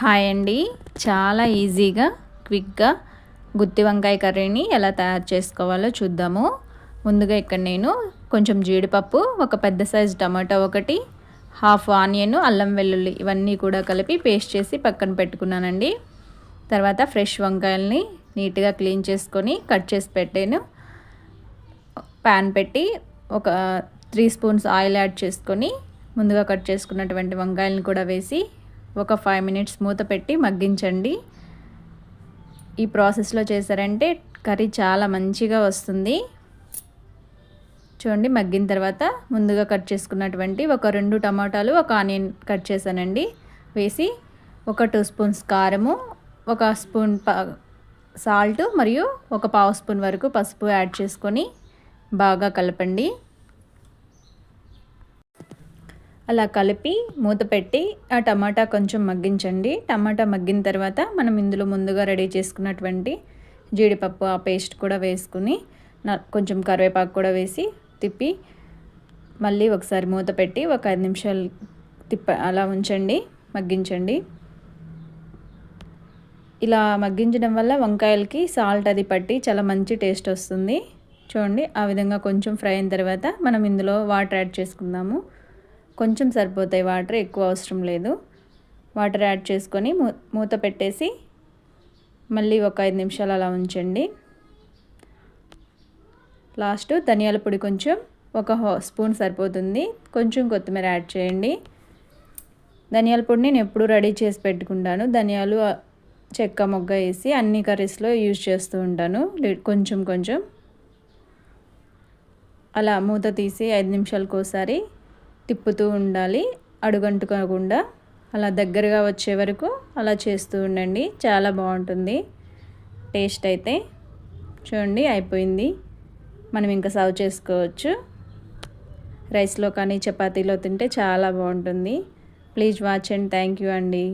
Hi అండి. చాలా ఈజీగా క్విక్గా గుత్తి వంకాయ కర్రీని ఎలా తయారు చేసుకోవాలో చూద్దాము. ముందుగా ఇక్కడ నేను కొంచెం జీడిపప్పు ఒక పెద్ద సైజు టమాటా ఒకటి హాఫ్ ఆనియన్ అల్లం వెల్లుల్లి ఇవన్నీ కూడా కలిపి పేస్ట్ చేసి పక్కన పెట్టుకున్నానండి. తర్వాత ఫ్రెష్ వంకాయల్ని నీట్గా క్లీన్ చేసుకొని కట్ చేసి పెట్టాను. ప్యాన్ పెట్టి ఒక త్రీ స్పూన్స్ ఆయిల్ యాడ్ చేసుకొని ముందుగా కట్ చేసుకున్నటువంటి వంకాయలను కూడా వేసి ఒక ఫైవ్ మినిట్స్ మూత పెట్టి మగ్గించండి. ఈ ప్రాసెస్లో చేశారంటే కర్రీ చాలా మంచిగా వస్తుంది. చూడండి మగ్గిన తర్వాత ముందుగా కట్ చేసుకున్నటువంటి ఒక రెండు టమాటాలు ఒక ఆనియన్ కట్ చేశానండి. వేసి ఒక టూ స్పూన్స్ కారము ఒక స్పూన్ సాల్ట్ మరియు ఒక పావు స్పూన్ వరకు పసుపు యాడ్ చేసుకొని బాగా కలపండి. అలా కలిపి మూత పెట్టి ఆ టమాటా కొంచెం మగ్గించండి. టమాటా మగ్గిన తర్వాత మనం ఇందులో ముందుగా రెడీ చేసుకున్నటువంటి జీడిపప్పు ఆ పేస్ట్ కూడా వేసుకుని కొంచెం కరివేపాకు కూడా వేసి తిప్పి మళ్ళీ ఒకసారి మూత పెట్టి ఒక ఐదు నిమిషాలు తిప్ప అలా ఉంచండి మగ్గించండి. ఇలా మగ్గించడం వల్ల వంకాయలకి సాల్ట్ అది పట్టి చాలా మంచి టేస్ట్ వస్తుంది. చూడండి ఆ విధంగా కొంచెం ఫ్రై అయిన తర్వాత మనం ఇందులో వాటర్ యాడ్ చేసుకుందాము. కొంచెం సరిపోతాయి. వాటర్ ఎక్కువ అవసరం లేదు. వాటర్ యాడ్ చేసుకొని మూత పెట్టేసి మళ్ళీ ఒక ఐదు నిమిషాలు అలా ఉంచండి. లాస్ట్ ధనియాల పొడి కొంచెం ఒక స్పూన్ సరిపోతుంది. కొంచెం కొత్తిమీర యాడ్ చేయండి. ధనియాల పొడి నేను ఎప్పుడు రెడీ చేసి పెట్టుకుంటాను. ధనియాలు చెక్క మొగ్గ వేసి అన్ని కర్రీస్లో యూజ్ చేస్తూ ఉంటాను. కొంచెం కొంచెం. అలా మూత తీసి ఐదు నిమిషాలకు ఒకసారి తిప్పుతూ ఉండాలి అడుగంటుకోకుండా. అలా దగ్గరగా వచ్చే వరకు అలా చేస్తూ ఉండండి. చాలా బాగుంటుంది. టేస్ట్ అయితే. చూడండి అయిపోయింది. మనం ఇంకా సర్వ్ చేసుకోవచ్చు. రైస్లో కానీ చపాతీలో తింటే చాలా బాగుంటుంది. Please watch and thank you అండి.